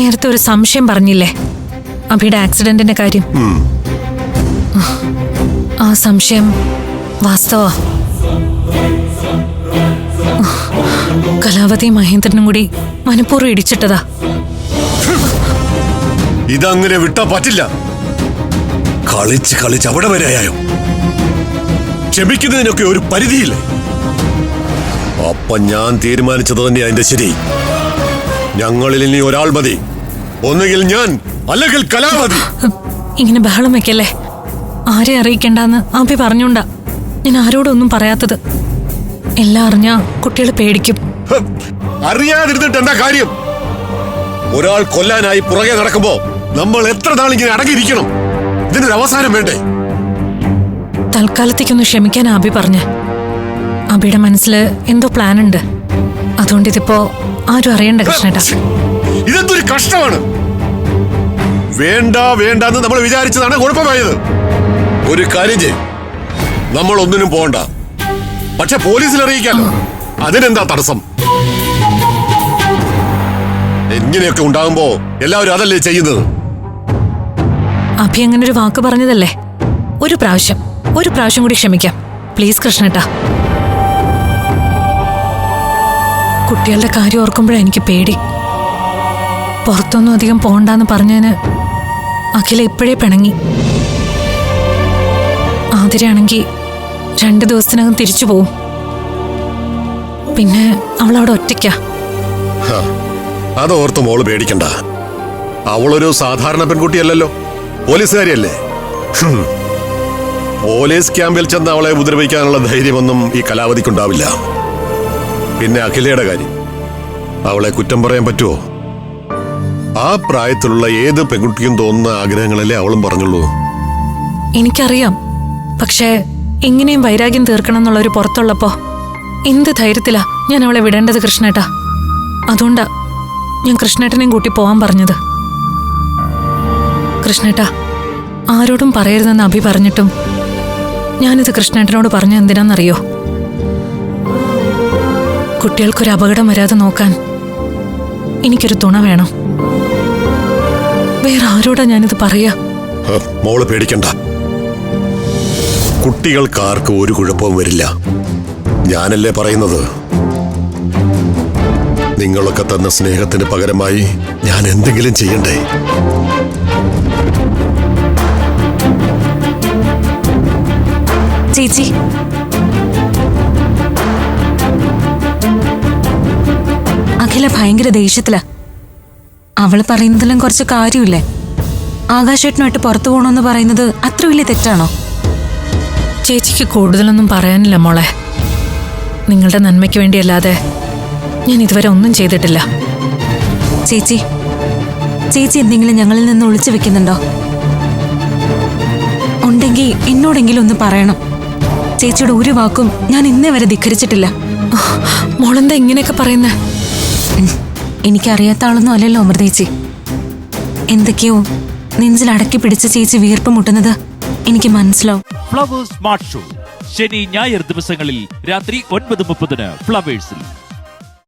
നേരത്തെ ഒരു സംശയം പറഞ്ഞില്ലേ? അഭിയുടെ ആക്സിഡന്റിന്റെ കാര്യം. ആ സംശയം വാസ്തവ. കലാവതി മഹേന്ദ്രനും കൂടി മനഃപൂർവം ഇടിച്ചിട്ടതാ. ഇതങ്ങനെ വിട്ടാ പറ്റില്ല. കളിച്ച് കളിച്ച് അവിടെ വരെയായോ ക്ഷമിക്കുന്നതിനൊക്കെ ഒരു പരിധിയില്ലേ? അപ്പൊ ഞാൻ തീരുമാനിച്ചത് തന്നെ അതിന്റെ ശരി. ഞങ്ങളിൽ ഇനി ഒരാൾ മതി. ഒന്നുകിൽ ഞാൻ അല്ലെങ്കിൽ കലാപതി ഇങ്ങനെ ബഹളം വെക്കല്ലേ? ആരെ അറിയിക്കണ്ടെന്ന് അഭി പറഞ്ഞോണ്ടാ ഞാൻ ആരോടൊന്നും പറയാത്തത്. എല്ലാം അറിഞ്ഞാ കുട്ടികൾ പേടിക്കും. അറിയാതിരുന്നിട്ട് എന്താ കാര്യം? ഒരാൾ കൊല്ലാനായി പുറകെ നടക്കുമ്പോ നമ്മൾ എത്ര നാളിങ്ങനെ അടങ്ങിയിരിക്കണം? ഇതിനൊരു അവസാനം വേണ്ടേ? തൽക്കാലത്തേക്കൊന്ന് ക്ഷമിക്കാൻ ആബി പറഞ്ഞ്. ആബിയുടെ മനസ്സിൽ എന്തോ പ്ലാൻ ഉണ്ട്. അതുകൊണ്ട് ഇതിപ്പോ ആരും അറിയണ്ട കൃഷ്ണേട്ടാ. ഇതെന്തൊരു കഷ്ടമാണ്. വേണ്ട വേണ്ട എന്ന് നമ്മൾ വിചാരിച്ചതാണ് കുഴപ്പമായത്. ഒരു കാര്യം ചെയ്യും. നമ്മൾ ഒന്നിനും പോണ്ട. പക്ഷെ പോലീസിൽ അറിയിക്കാലോ. അതിനെന്താ തടസ്സം? എങ്ങനെയൊക്കെ ഉണ്ടാകുമ്പോ എല്ലാവരും അതല്ലേ ചെയ്യുന്നത്? അഭി അങ്ങനെ ഒരു വാക്ക് പറഞ്ഞതല്ലേ? ഒരു പ്രാവശ്യം ഒരു പ്രാവശ്യം കൂടി ക്ഷമിക്കാം. പ്ലീസ് കൃഷ്ണേട്ടാ. കുട്ടികളുടെ കാര്യം ഓർക്കുമ്പോഴാണ് എനിക്ക് പേടി. പുറത്തൊന്നും അധികം പോണ്ടെന്ന് പറഞ്ഞതിന് അഖില ഇപ്പോഴേ പിണങ്ങി. ആതിരയാണെങ്കിൽ രണ്ട് ദിവസത്തിനകം തിരിച്ചു പോവും. പിന്നെ അവൾ അവിടെ ഒറ്റയ്ക്കാ അതോർത്ത് മോൾ പേടിക്കണ്ട. അവളൊരു സാധാരണ പെൺകുട്ടിയല്ലല്ലോ. പോലീസുകാരിയല്ലേ. പോലീസ് ക്യാമ്പിൽ ചെന്ന് അവളെ ഉപദ്രവിക്കാനുള്ള ധൈര്യമൊന്നും ഈ കലാവധിക്കുണ്ടാവില്ല. പിന്നെ അഖിലയുടെ കാര്യം. അവളെ കുറ്റം പറയാൻ പറ്റുമോ ആ പ്രായത്തിലുള്ള ഏത് പെൺകുട്ടിക്കും തോന്നുന്ന ആഗ്രഹങ്ങളല്ലേ അവളും പറഞ്ഞുള്ളൂ? എനിക്കറിയാം. പക്ഷേ എങ്ങനെയും വൈരാഗ്യം തീർക്കണം എന്നുള്ള ഒരു പുറത്തുള്ളപ്പോ എന്ത് ധൈര്യത്തിലാ ഞാൻ അവളെ വിടേണ്ടത് കൃഷ്ണേട്ടാ? അതുകൊണ്ടാ ഞാൻ കൃഷ്ണേട്ടനെയും കൂട്ടി പോവാൻ പറഞ്ഞത്. കൃഷ്ണേട്ടാ ആരോടും പറയരുതെന്ന് അഭി പറഞ്ഞിട്ടും ഞാനിത് കൃഷ്ണേട്ടനോട് പറഞ്ഞ എന്തിനാന്നറിയോ? കുട്ടികൾക്കൊരു അപകടം വരാതെ നോക്കാൻ എനിക്കൊരു തുണ വേണം. വേറെ ആരോടാ ഞാനിത് പറയാ? മോൾ പേടിക്കണ്ട. കുട്ടികൾക്ക് ആർക്കും ഒരു കുഴപ്പവും വരില്ല. ഞാനല്ലേ പറയുന്നത്? നിങ്ങളൊക്കെ തന്ന സ്നേഹത്തിന് പകരമായി ഞാൻ എന്തെങ്കിലും ചെയ്യണ്ടേ? ചേച്ചി. അഖില ഭയങ്കര ദേഷ്യത്തിലാ. അവൾ പറയുന്നതിലും കുറച്ച് കാര്യമില്ലേ? ആകാശേട്ടനുമായിട്ട് പുറത്തു പോകണമെന്ന് പറയുന്നത് അത്ര വലിയ തെറ്റാണോ? ചേച്ചിക്ക് കൂടുതലൊന്നും പറയാനില്ല മോളെ. നിങ്ങളുടെ നന്മയ്ക്ക് വേണ്ടിയല്ലാതെ ഞാൻ ഇതുവരെ ഒന്നും ചെയ്തിട്ടില്ല. ചേച്ചി ചേച്ചി എന്തെങ്കിലും ഞങ്ങളിൽ നിന്ന് ഒളിച്ചു വെക്കുന്നുണ്ടോ? ഉണ്ടെങ്കിൽ എന്നോടെങ്കിലും ഒന്ന് പറയണം. ചേച്ചിയുടെ ഒരു വാക്കും ഞാൻ ഇന്നേ വരെ ധിഖരിച്ചിട്ടില്ല. മോളെന്താ ഇങ്ങനെയൊക്കെ പറയുന്നേ? എനിക്കറിയാത്ത ആളൊന്നും അല്ലല്ലോ അമൃതേച്ചി. എന്തൊക്കെയോ നെഞ്ചിൽ അടക്കി പിടിച്ച ചേച്ചി വീർപ്പ് മുട്ടുന്നത് എനിക്ക് മനസ്സിലാവും. Flowers smart show. ശനി ഞായർ ദിവസങ്ങളിൽ രാത്രി ഒൻപത് മുപ്പതിന് ഫ്ലവേഴ്സിൽ.